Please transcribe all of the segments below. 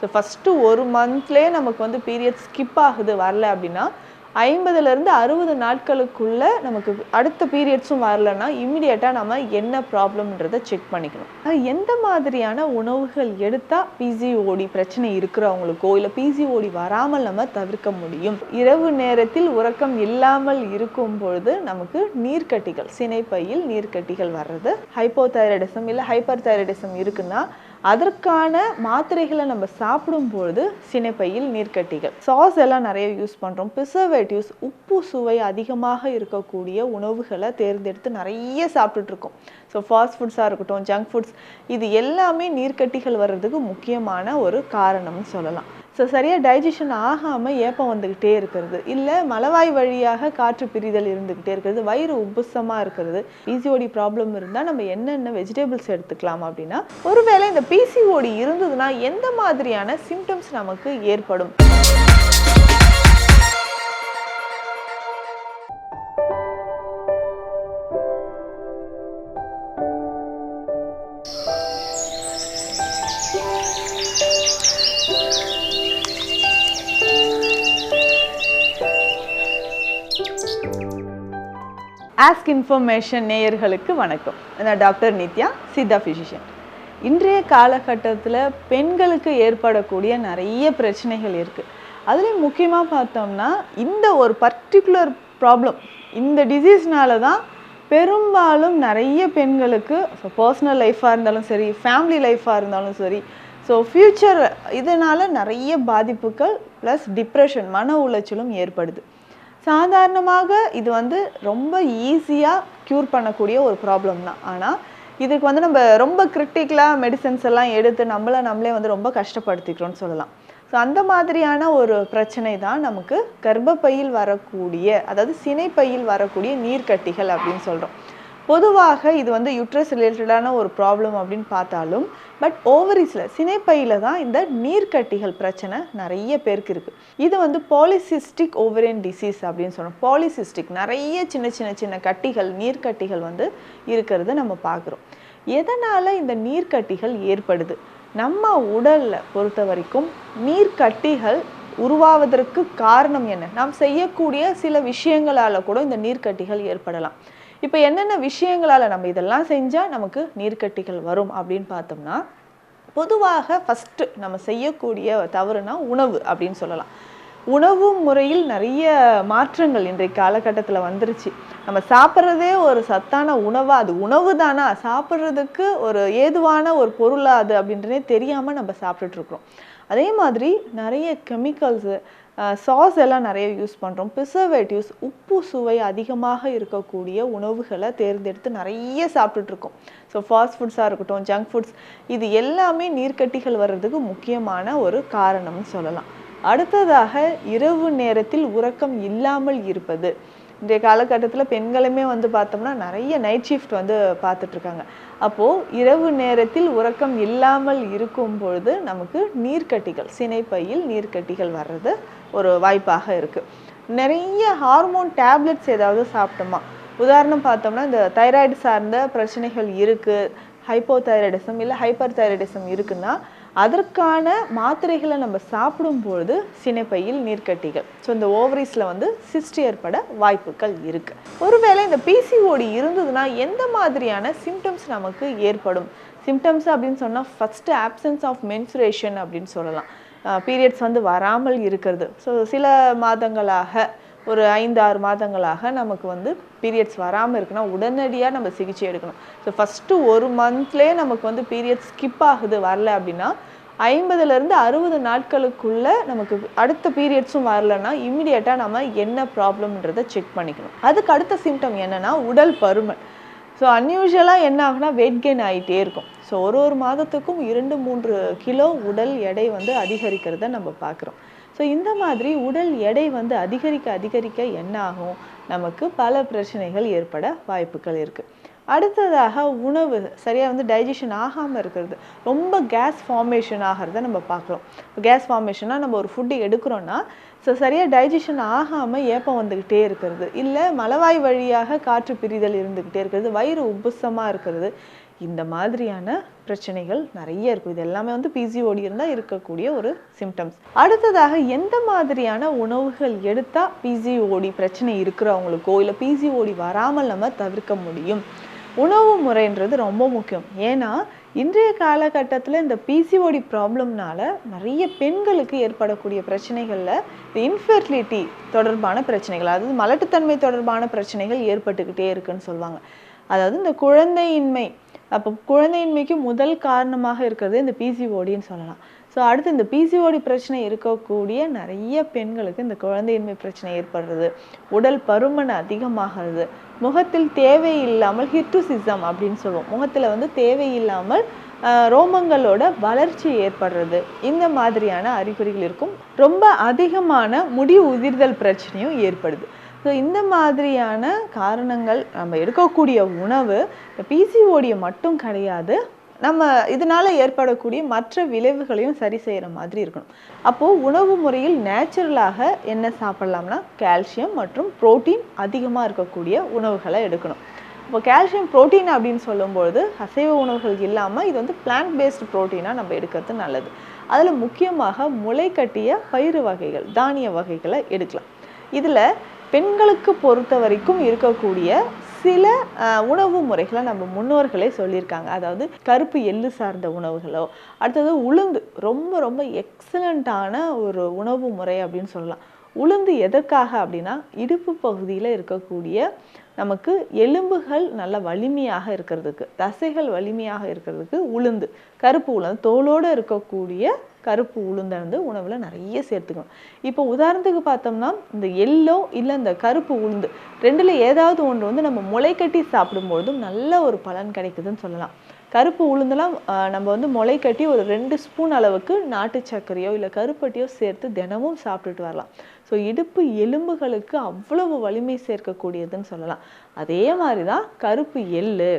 So first ஒரு மந்த்லேயே நமக்கு வந்து பீரியட் ஸ்கிப் ஆகுது வரல அப்படின்னா ஐம்பதுலேருந்து அறுபது நாட்களுக்குள்ள நமக்கு அடுத்த பீரியட்ஸும் வரலன்னா இம்மிடியட்டாக நம்ம என்ன ப்ராப்ளம்ன்றதை செக் பண்ணிக்கணும். எந்த மாதிரியான உணவுகள் எடுத்தால் பிசிஓடி பிரச்சனை இருக்கிறவங்களுக்கோ இல்லை பிசிஓடி வராமல் நம்ம தவிர்க்க முடியும்? இரவு நேரத்தில் உறக்கம் இல்லாமல் இருக்கும் பொழுது நமக்கு நீர்க்கட்டிகள் சினைப்பையில் நீர்க்கட்டிகள் வர்றது ஹைப்போதைராய்டிசம் இல்லை ஹைப்பர் தைராய்டிசம் இருக்குன்னா அதற்கான மாத்திரைகளை நம்ம சாப்பிடும்பொழுது சினைப்பையில் நீர்க்கட்டிகள். சாஸ் எல்லாம் நிறைய யூஸ் பண்ணுறோம் ப்ரிசர்வேட்டிவ்ஸ் உப்பு சுவை அதிகமாக இருக்கக்கூடிய உணவுகளை தேர்ந்தெடுத்து நிறைய சாப்பிட்டுட்ருக்கோம் ஸோ ஃபாஸ்ட் ஃபுட்ஸாக இருக்கட்டும் ஜங்க் ஃபுட்ஸ் இது எல்லாமே நீர்க்கட்டிகள் வர்றதுக்கு முக்கியமான ஒரு காரணம்னு சொல்லலாம். ஸோ சரியாக டைஜஷன் ஆகாமல் ஏப்பம் வந்துக்கிட்டே இருக்கிறது. இல்லை மலவாய் வழியாக காற்று பிரிதல் இருந்துக்கிட்டே இருக்கிறது வயிறு உப்புசமாக இருக்கிறது. பிசிஓடி ப்ராப்ளம் இருந்தால் நம்ம என்னென்ன வெஜிடபிள்ஸ் எடுத்துக்கலாம் அப்படின்னா ஒருவேளை இந்த பிசிஓடி இருந்ததுன்னா எந்த மாதிரியான சிம்டம்ஸ் நமக்கு ஏற்படும்? ஆஸ்க் இன்ஃபர்மேஷன் நேயர்களுக்கு வணக்கம். நான் டாக்டர் நித்யா சித்தா ஃபிசிஷியன் இன்றைய காலகட்டத்தில் பெண்களுக்கு ஏற்படக்கூடிய நிறைய பிரச்சனைகள் இருக்குது அதுலேயும் முக்கியமாக பார்த்தோம்னா இந்த ஒரு பர்டிகுலர் ப்ராப்ளம் இந்த டிசீஸ்னால தான் பெரும்பாலும் நிறைய பெண்களுக்கு பர்சனல் லைஃப்பாக இருந்தாலும் சரி ஃபேமிலி லைஃப்பாக இருந்தாலும் சரி ஸோ ஃப்யூச்சர் இதனால் நிறைய பாதிப்புகள் ப்ளஸ் டிப்ரெஷன் மன உளைச்சலும் ஏற்படுது. சாதாரணமாக இது வந்து ரொம்ப ஈஸியாக க்யூர் பண்ணக்கூடிய ஒரு ப்ராப்ளம் தான். ஆனால் இதுக்கு வந்து நம்ம ரொம்ப கிரிட்டிக்கலாக மெடிசன்ஸ் எல்லாம் எடுத்து நம்மளை நம்மளே வந்து ரொம்ப கஷ்டப்படுத்திக்கிறோம்னு சொல்லலாம். ஸோ அந்த மாதிரியான ஒரு பிரச்சனை தான் நமக்கு கர்ப்பப்பையில் வரக்கூடிய அதாவது சினைப்பையில் வரக்கூடிய நீர்க்கட்டிகள் அப்படின்னு சொல்கிறோம் பொதுவாக இது வந்து யுட்ரஸ் ரிலேட்டடான ஒரு ப்ராப்ளம் அப்படின்னு பார்த்தாலும் பட் ஓவரிஸில் சினைப்பையில் தான் இந்த நீர்க்கட்டிகள் பிரச்சனை நிறைய பேருக்கு இருக்குது இது வந்து பாலிசிஸ்டிக் ஓவரியன் டிசீஸ் அப்படின்னு சொல்கிறோம் பாலிசிஸ்டிக் நிறைய சின்ன சின்ன சின்ன கட்டிகள் நீர்க்கட்டிகள் வந்து இருக்கிறத நம்ம பார்க்குறோம். எதனால் இந்த நீர்க்கட்டிகள் ஏற்படுது? நம்ம உடலில் பொறுத்த வரைக்கும் நீர்க்கட்டிகள் உருவாவதற்கு காரணம் என்ன? நாம் செய்யக்கூடிய சில விஷயங்களால் கூட இந்த நீர்க்கட்டிகள் ஏற்படலாம். இப்போ என்னென்ன விஷயங்களால் நம்ம இதெல்லாம் செஞ்சால் நமக்கு நீர்க்கட்டிகள் வரும் அப்படின்னு பார்த்தோம்னா பொதுவாக ஃபஸ்ட்டு நம்ம செய்யக்கூடிய தவறுனா உணவு அப்படின்னு சொல்லலாம். உணவு முறையில் நிறைய மாற்றங்கள் இன்றைக்கு காலகட்டத்தில் வந்துருச்சு. நம்ம சாப்பிட்றதே ஒரு சத்தான உணவா அது உணவு தானா? சாப்பிட்றதுக்கு ஒரு ஏதுவான ஒரு பொருளா அது அப்படின்றதே தெரியாமல் நம்ம சாப்பிட்டுட்ருக்குறோம் அதே மாதிரி நிறைய கெமிக்கல்ஸு சாஸ் எல்லாம் நிறைய யூஸ் பண்ணுறோம் ப்ரிசர்வேட்டிவ்ஸ் உப்பு சுவை அதிகமாக இருக்கக்கூடிய உணவுகளை தேர்ந்தெடுத்து நிறைய சாப்பிட்டுட்ருக்கோம் ஸோ ஃபாஸ்ட் ஃபுட்ஸாக இருக்கட்டும் ஜங்க் ஃபுட்ஸ் இது எல்லாமே நீர்க்கட்டிகள் வர்றதுக்கு முக்கியமான ஒரு காரணம்னு சொல்லலாம். அடுத்ததாக இரவு நேரத்தில் உறக்கம் இல்லாமல் இருப்பது. இன்றைய காலகட்டத்தில் பெண்களுமே வந்து பார்த்தோம்னா நிறைய நைட் ஷிஃப்ட் வந்து பார்த்துட்ருக்காங்க. அப்போது இரவு நேரத்தில் உறக்கம் இல்லாமல் இருக்கும் பொழுது நமக்கு நீர்க்கட்டிகள் சினைப்பையில் நீர்க்கட்டிகள் வர்றது ஒரு வாய்ப்பாக இருக்குது நிறைய ஹார்மோன் டேப்லெட்ஸ் ஏதாவது சாப்பிட்டோமா? உதாரணம் பார்த்தோம்னா இந்த தைராய்டு சார்ந்த பிரச்சனைகள் இருக்குது ஹைப்போதைராய்டிசம் இல்லை ஹைப்பர் தைராய்டிசம் இருக்குன்னா அதற்கான மாத்திரைகளை நம்ம சாப்பிடும்பொழுது சினைப்பையில் நீர்க்கட்டிகள். ஸோ இந்த ஓவரிஸில் வந்து சிஸ்ட் ஏற்பட வாய்ப்புகள் இருக்குது ஒருவேளை இந்த பிசிஓடி இருந்ததுன்னா எந்த மாதிரியான சிம்டம்ஸ் நமக்கு ஏற்படும்? சிம்டம்ஸ் அப்படின்னு சொன்னால் ஃபஸ்ட்டு ஆப்சன்ஸ் ஆஃப் மென்சுரேஷன் அப்படின்னு சொல்லலாம். பீரியட்ஸ் வந்து வராமல் இருக்கிறது. ஸோ சில மாதங்களாக ஒரு ஐந்து ஆறு மாதங்களாக நமக்கு வந்து பீரியட்ஸ் வராமல் இருக்குன்னா உடனடியாக நம்ம சிகிச்சை எடுக்கணும். ஸோ ஃபஸ்ட்டு ஒரு மந்த்லேயே நமக்கு வந்து பீரியட்ஸ் ஸ்கிப் ஆகுது வரல அப்படின்னா ஐம்பதுலேருந்து அறுபது நாட்களுக்குள்ளே நமக்கு அடுத்த பீரியட்ஸும் வரலன்னா இம்மிடியட்டாக நம்ம என்ன ப்ராப்ளம்ன்றதை செக் பண்ணிக்கணும். அதுக்கு அடுத்த சிம்டம் என்னென்னா உடல் பருமன். ஸோ அன்யூஷுவலாக என்ன ஆகுனா வெயிட் கெயின் ஆகிட்டே இருக்கும். ஸோ ஒரு ஒரு மாதத்துக்கும் இரண்டு மூன்று கிலோ உடல் எடை வந்து அதிகரிக்கிறத நம்ம பார்க்குறோம். ஸோ இந்த மாதிரி உடல் எடை வந்து அதிகரிக்க அதிகரிக்க என்ன ஆகும் நமக்கு பல பிரச்சனைகள் ஏற்பட வாய்ப்புகள் இருக்குது அடுத்ததாக உணவு. சரியாக வந்து டைஜஷன் ஆகாமல் இருக்கிறது. ரொம்ப கேஸ் ஃபார்மேஷன் ஆகிறத நம்ம பார்க்குறோம். கேஸ் ஃபார்மேஷனாக நம்ம ஒரு ஃபுட்டு எடுக்கிறோன்னா ஸோ சரியாக டைஜஷன் ஆகாமல் ஏப்பம் வந்துக்கிட்டே இருக்கிறது. இல்லை மலவாய் வழியாக காற்று பிரிதல் இருந்துக்கிட்டே இருக்கிறது. வயிறு உப்புசமாக இருக்கிறது. இந்த மாதிரியான பிரச்சனைகள் நிறைய இருக்கும் இது எல்லாமே வந்து பிசிஓடி இருந்தால் இருக்கக்கூடிய ஒரு சிம்டம்ஸ் அடுத்ததாக எந்த மாதிரியான உணவுகள் எடுத்தால் பிசிஓடி பிரச்சனை இருக்கிறவங்களுக்கோ இல்லை பிசிஓடி வராமல் நம்ம தவிர்க்க முடியும்? உணவு முறைன்றது ரொம்ப முக்கியம். ஏன்னா இன்றைய காலகட்டத்தில் இந்த பிசிஓடி ப்ராப்ளம்னால நிறைய பெண்களுக்கு ஏற்படக்கூடிய பிரச்சனைகளில் இந்த இன்ஃபெர்டிலிட்டி தொடர்பான பிரச்சனைகள் அதாவது மலட்டுத்தன்மை தொடர்பான பிரச்சனைகள் ஏற்பட்டுக்கிட்டே இருக்குன்னு சொல்லுவாங்க. அதாவது இந்த குழந்தையின்மை அப்போ குழந்தையின்மைக்கு முதல் காரணமாக இருக்கிறது இந்த பிசிஓடின்னு சொல்லலாம். ஸோ அடுத்து இந்த பிசிஓடி பிரச்சனை இருக்கக்கூடிய நிறைய பெண்களுக்கு இந்த குழந்தையின்மை பிரச்சனை ஏற்படுறது. உடல் பருமன் அதிகமாகிறது. முகத்தில் தேவையில்லாமல் ஹிட்டுசிசம் அப்படின்னு சொல்லுவோம். முகத்தில் வந்து தேவையில்லாமல் ரோமங்களோட வளர்ச்சி ஏற்படுறது. இந்த மாதிரியான அறிகுறிகள் இருக்கும். ரொம்ப அதிகமான முடி உதிர்தல் பிரச்சனையும் ஏற்படுது. ஸோ இந்த மாதிரியான காரணங்கள் நம்ம எடுக்கக்கூடிய உணவு இந்த பிசிஓடியை மட்டும் கிடையாது. நம்ம இதனால் ஏற்படக்கூடிய மற்ற விளைவுகளையும் சரி செய்கிற மாதிரி இருக்கணும். அப்போது உணவு முறையில் நேச்சுரலாக என்ன சாப்பிட்லாம்னா கால்சியம் மற்றும் புரோட்டீன் அதிகமாக இருக்கக்கூடிய உணவுகளை எடுக்கணும். இப்போ கால்சியம் புரோட்டீன் அப்படின்னு சொல்லும்பொழுது அசைவ உணவுகள் இல்லாமல் இது வந்து பிளான்ட் பேஸ்டு ப்ரோட்டீனாக நம்ம எடுக்கிறது நல்லது. அதில் முக்கியமாக முளை கட்டிய பயிறு வகைகள் தானிய வகைகளை எடுக்கலாம். இதில் பெண்களுக்கு பொறுத்த வரைக்கும் இருக்கக்கூடிய சில உணவு முறைகளை நம்ம முன்னோர்களே சொல்லியிருக்காங்க. அதாவது கருப்பு எள்ளு சார்ந்த உணவுகளோ அடுத்தது உளுந்து. ரொம்ப ரொம்ப எக்ஸலண்ட்டான ஒரு உணவு முறை அப்படின்னு சொல்லலாம். உளுந்து எதற்காக அப்படின்னா இடுப்பு பகுதியில் இருக்கக்கூடிய நமக்கு எலும்புகள் நல்ல வலிமையாக இருக்கிறதுக்கு தசைகள் வலிமையாக இருக்கிறதுக்கு உளுந்து. கருப்பு உளுந்து தோலோடு இருக்கக்கூடிய கருப்பு உளுந்தை வந்து உணவில் நிறைய சேர்த்துக்கணும். இப்போ உதாரணத்துக்கு பார்த்தோம்னா இந்த எல்லோ இல்லை இந்த கருப்பு உளுந்து ரெண்டில் ஏதாவது ஒன்று வந்து நம்ம முளைக்கட்டி சாப்பிடும்பொழுதும் நல்ல ஒரு பலன் கிடைக்குதுன்னு சொல்லலாம். கருப்பு உளுந்தெல்லாம் நம்ம வந்து முளை கட்டி ஒரு ரெண்டு ஸ்பூன் அளவுக்கு நாட்டு சர்க்கரையோ இல்லை கருப்பட்டியோ சேர்த்து தினமும் சாப்பிட்டுட்டு வரலாம். ஸோ இடுப்பு எலும்புகளுக்கு அவ்வளவு வலிமை சேர்க்கக்கூடியதுன்னு சொல்லலாம். அதே மாதிரி தான் கருப்பு எள்ளு.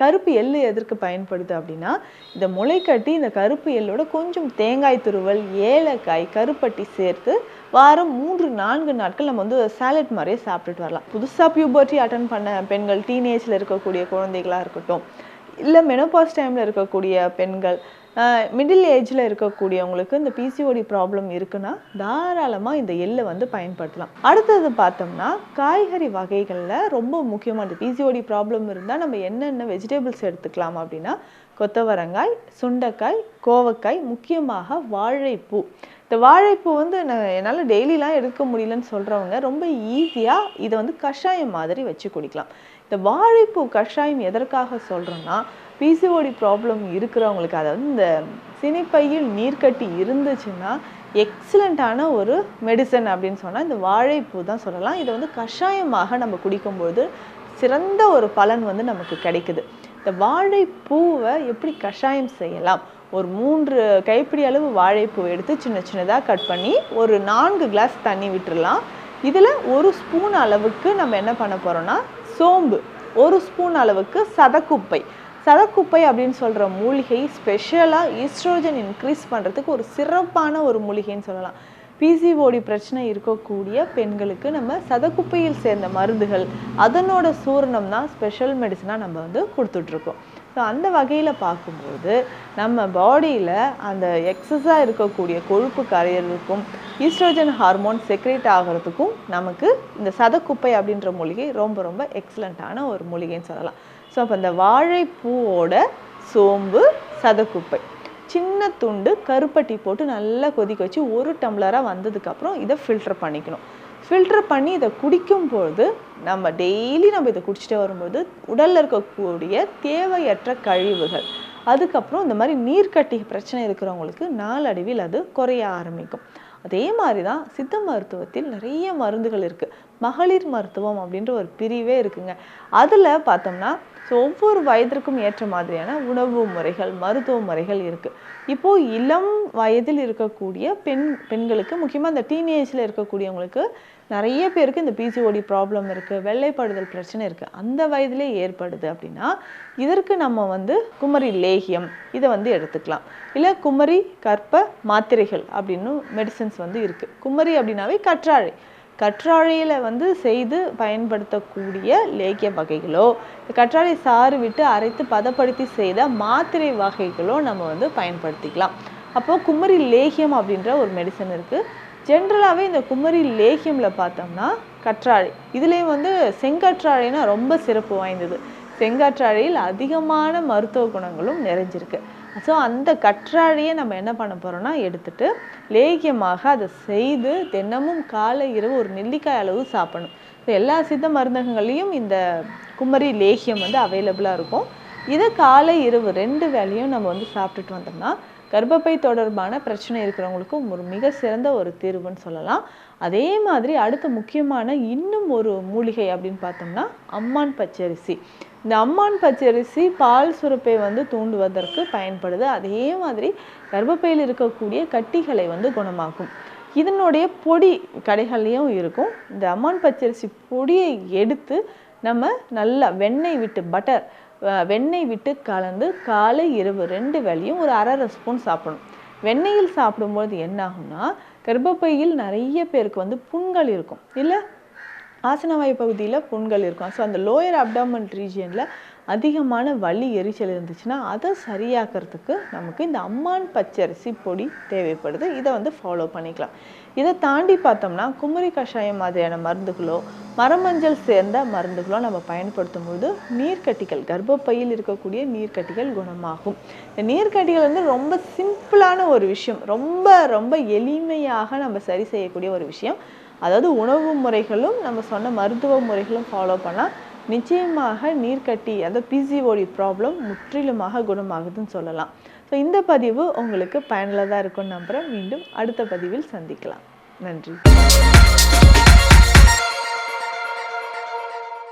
கருப்பு எள்ளு எதற்கு பயன்படுது அப்படின்னா இந்த முளைக்கட்டி இந்த கருப்பு எள்ளோட கொஞ்சம் தேங்காய் துருவல் ஏலக்காய் கருப்பட்டி சேர்த்து வாரம் மூன்று நான்கு நாட்கள் நம்ம வந்து சாலட் மாதிரியே சாப்பிட்டுட்டு வரலாம். புதுசாக பியூபர்ட்டி அட்டன் பண்ண பெண்கள் டீனேஜில் இருக்கக்கூடிய குழந்தைகளாக இருக்கட்டும். இல்லை மெனோபாஸ் டைமில் இருக்கக்கூடிய பெண்கள் மிடில் ஏஜில் இருக்கக்கூடியவங்களுக்கு இந்த பிசிஓடி ப்ராப்ளம் இருக்குன்னா தாராளமாக இந்த எள்ளை வந்து பயன்படுத்தலாம். அடுத்தது பார்த்தோம்னா காய்கறி வகைகளில் ரொம்ப முக்கியமாக இந்த பிசிஓடி ப்ராப்ளம் இருந்தால் நம்ம என்னென்ன வெஜிடபிள்ஸ் எடுத்துக்கலாம் அப்படின்னா கொத்தவரங்காய் சுண்டைக்காய் கோவக்காய் முக்கியமாக வாழைப்பூ. இந்த வாழைப்பூ வந்து நான் என்னால் டெய்லிலாம் எடுக்க முடியலன்னு சொல்கிறவங்க ரொம்ப ஈஸியாக இதை வந்து கஷாயம் மாதிரி வச்சு குடிக்கலாம். இந்த வாழைப்பூ கஷாயம் எதற்காக சொல்கிறோன்னா பிசிஓடி ப்ராப்ளம் இருக்கிறவங்களுக்கு அதாவது இந்த சினிப்பையில் நீர்க்கட்டி இருந்துச்சுன்னா எக்ஸலண்ட்டான ஒரு மெடிசன் அப்படின்னு சொன்னால் இந்த வாழைப்பூ தான் சொல்லலாம். இதை வந்து கஷாயமாக நம்ம குடிக்கும்போது சிறந்த ஒரு பலன் வந்து நமக்கு கிடைக்குது. இந்த வாழைப்பூவை எப்படி கஷாயம் செய்யலாம்? ஒரு மூன்று கைப்பிடி அளவு வாழைப்பூ எடுத்து சின்ன சின்னதாக கட் பண்ணி ஒரு நான்கு கிளாஸ் தண்ணி விட்டுடலாம் இதில் ஒரு ஸ்பூன் அளவுக்கு நம்ம என்ன பண்ண போகிறோம்னா சோம்பு. ஒரு ஸ்பூன் அளவுக்கு சதக்குப்பை. சதக்குப்பை அப்படின்னு சொல்கிற மூலிகை ஸ்பெஷலாக ஈஸ்ட்ரோஜன் இன்க்ரீஸ் பண்ணுறதுக்கு ஒரு சிறப்பான ஒரு மூலிகைன்னு சொல்லலாம். பிசிஓடி பிரச்சனை இருக்கக்கூடிய பெண்களுக்கு நம்ம சதக்குப்பையில் சேர்ந்த மருந்துகள் அதனோட சூரணம் தான் ஸ்பெஷல் மெடிசனாக நம்ம வந்து கொடுத்துட்ருக்கோம் ஸோ அந்த வகையில் பார்க்கும்போது நம்ம பாடியில் அந்த எக்ஸஸாக இருக்கக்கூடிய கொழுப்பு கரையிறதுக்கும் ஈஸ்ட்ரோஜன் ஹார்மோன் செக்ரேட் ஆகிறதுக்கும் நமக்கு இந்த சதக்குப்பை அப்படின்ற மூலிகை ரொம்ப ரொம்ப எக்ஸலண்ட்டான ஒரு மூலிகைன்னு சொல்லலாம். ஸோ அப்போ இந்த வாழைப்பூவோட சோம்பு சதக்குப்பை. சின்ன துண்டு கருப்பட்டி போட்டு நல்லா கொதிக்க வச்சு ஒரு டம்ளராக வந்ததுக்கப்புறம் இதை ஃபில்டர் பண்ணிக்கணும். ஃபில்டர் பண்ணி இதை குடிக்கும்பொழுது நம்ம டெய்லி நம்ம இதை குடிச்சிட்டே வரும்போது உடலில் இருக்கக்கூடிய தேவையற்ற கழிவுகள் அதுக்கப்புறம் இந்த மாதிரி நீர்க்கட்டி பிரச்சனை இருக்கிறவங்களுக்கு நாளடைவில் அது குறைய ஆரம்பிக்கும். அதே மாதிரி தான் சித்த மருத்துவத்தில் நிறைய மருந்துகள் இருக்குது மகளிர் மருத்துவம் அப்படின்ற ஒரு பிரிவே இருக்குங்க. அதில் பார்த்தோம்னா ஸோ ஒவ்வொரு வயதிற்கும் ஏற்ற மாதிரியான உணவு முறைகள் மருத்துவ முறைகள் இருக்குது இப்போது இளம் வயதில் இருக்கக்கூடிய பெண் பெண்களுக்கு முக்கியமாக இந்த டீனேஜில் இருக்கக்கூடியவங்களுக்கு நிறைய பேருக்கு இந்த பிசிஓடி ப்ராப்ளம் இருக்குது வெள்ளைப்படுதல் பிரச்சனை இருக்குது அந்த வயதிலே ஏற்படுது அப்படின்னா இதற்கு நம்ம வந்து குமரி லேகியம் இதை வந்து எடுத்துக்கலாம். இல்லை குமரி கற்ப மாத்திரைகள் அப்படின்னு மெடிசன்ஸ் வந்து இருக்குது குமரி அப்படின்னாவே கற்றாழை. கற்றாழையில் வந்து செய்து பயன்படுத்தக்கூடிய லேகிய வகைகளோ கற்றாழை சாறு விட்டு அரைத்து பதப்படுத்தி செய்த மாத்திரை வகைகளோ நம்ம வந்து பயன்படுத்திக்கலாம். அப்போது குமரி லேகியம் அப்படின்ற ஒரு மெடிசன் இருக்குது ஜென்ரலாகவே இந்த குமரி லேகியமில் பார்த்தோம்னா கற்றாழை. இதுலேயும் வந்து செங்கற்றாழைனா ரொம்ப சிறப்பு வாய்ந்தது. செங்கற்றாழையில் அதிகமான மருத்துவ குணங்களும் நிறைஞ்சிருக்கு. ஸோ அந்த கற்றாழையை நம்ம என்ன பண்ண போகிறோம்னா எடுத்துட்டு லேகியமாக அதை செய்து தினமும் காலை இரவு ஒரு நெல்லிக்காய் அளவு சாப்பிடணும். ஸோ எல்லா சித்த மருந்தகங்கள்லேயும் இந்த குமரி லேகியம் வந்து அவைலபிளாக இருக்கும். இதை காலை இரவு ரெண்டு வேலையும் நம்ம வந்து சாப்பிட்டுட்டு வந்தோம்னா கர்ப்பப்பை தொடர்பான பிரச்சனை இருக்கிறவங்களுக்கு ஒரு மிக சிறந்த ஒரு தீர்வுன்னு சொல்லலாம். அதே மாதிரி அடுத்த முக்கியமான இன்னும் ஒரு மூலிகை அப்படின்னு பார்த்தோம்னா அம்மான் பச்சரிசி. இந்த அம்மான் பச்சரிசி பால் சுரப்பை வந்து தூண்டுவதற்கு பயன்படுது. அதே மாதிரி கர்ப்பப்பையில் இருக்கக்கூடிய கட்டிகளை வந்து குணமாக்கும். இதனுடைய பொடி கடைகள்லையும் இருக்கும். இந்த அம்மான் பச்சரிசி பொடியை எடுத்து நம்ம நல்லா வெண்ணெய் விட்டு பட்டர் வெண்ணெய் விட்டு கலந்து காலை இரவு ரெண்டு வேலையும் ஒரு அரை ஸ்பூன் சாப்பிடணும். வெண்ணெயில் சாப்பிடும்போது என்ன ஆகும்னா கர்ப்பப்பையில் நிறைய பேருக்கு வந்து புண்கள் இருக்கும். இல்லை? ஆசனவாய் பகுதியில் புண்கள் இருக்கும். ஸோ அந்த லோயர் அப்டாமன் ரீஜியனில் அதிகமான வலி எரிச்சல் இருந்துச்சுன்னா அதை சரியாக்கிறதுக்கு நமக்கு இந்த அம்மான் பச்சரிசி பொடி தேவைப்படுது. இதை வந்து ஃபாலோ பண்ணிக்கலாம். இதை தாண்டி பார்த்தோம்னா குமரி கஷாயம் மாதிரியான மருந்துகளோ மரமஞ்சள் சேர்ந்த மருந்துகளோ நம்ம பயன்படுத்தும் போது நீர்க்கட்டிகள் கர்ப்பப்பையில் இருக்கக்கூடிய நீர்க்கட்டிகள் குணமாகும். இந்த நீர்க்கட்டிகள் வந்து ரொம்ப சிம்பிளான ஒரு விஷயம் ரொம்ப ரொம்ப எளிமையாக நம்ம சரி செய்யக்கூடிய ஒரு விஷயம். அதாவது உணவு முறைகளும் நம்ம சொன்ன மருத்துவ முறைகளும் ஃபாலோ பண்ணால் நிச்சயமாக நீர்க்கட்டி அதாவது பிசிஓடி ப்ராப்ளம் முற்றிலுமாக குணமாகுதுன்னு சொல்லலாம். ஸோ இந்த பதிவு உங்களுக்கு பயனுள்ளதாக இருக்கும்னு நம்புகிறேன் மீண்டும் அடுத்த பதிவில் சந்திக்கலாம். நன்றி.